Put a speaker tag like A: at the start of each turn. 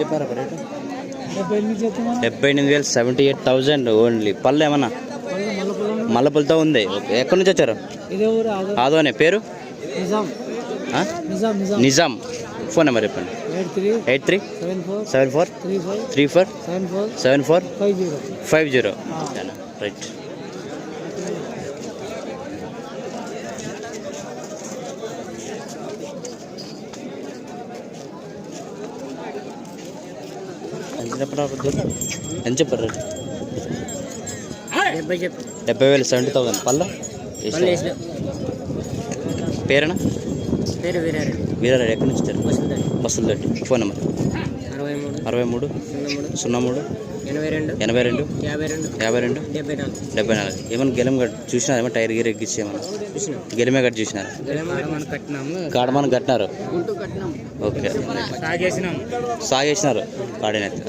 A: చెప్పారు రేటు?
B: డెబ్బై ఎనిమిది
A: వేలు సెవెంటీ ఎయిట్ థౌజండ్ ఓన్లీ. పళ్ళు ఏమన్నా?
B: మల్లపురం
A: మల్లపులతో ఉంది. ఎక్కడి నుంచి వచ్చారు? ఆదోనే. పేరు?
B: నిజాం.
A: ఫోన్ నెంబర్ చెప్పండి.
B: Eight three. Seven four. Three
A: four.
B: Seven four.
A: Seven four?
B: Five zero.
A: Five zero. Right. ఎంత చెప్పారు రేటు?
B: డెబ్బై
A: వేలు సెవెంటీ థౌసండ్. పళ్ళ? పేరేనా?
B: పేరు వీరారు
A: వీరారెడ్డి ఎక్కడి నుంచి బస్సులు తట్టి ఫోన్ నెంబర్?
B: అరవై మూడు.
A: అరవై మూడు.
B: సున్నా మూడు.
A: సున్నా మూడు.
B: ఎనభై రెండు
A: ఎనభై రెండు
B: యాభై రెండు
A: యాభై రెండు
B: డెబ్బై నాలుగు.
A: ఏమైనా గెలం గట్ చూసినారు? ఏమో టైర్ గీర్ ఎక్కించి ఏమన్నా
B: చూసినాం.
A: గెలిమే గట్ చూసినారు? కాడమని కట్టినారు? ఓకే. సాగేసినారు. కాడనైతే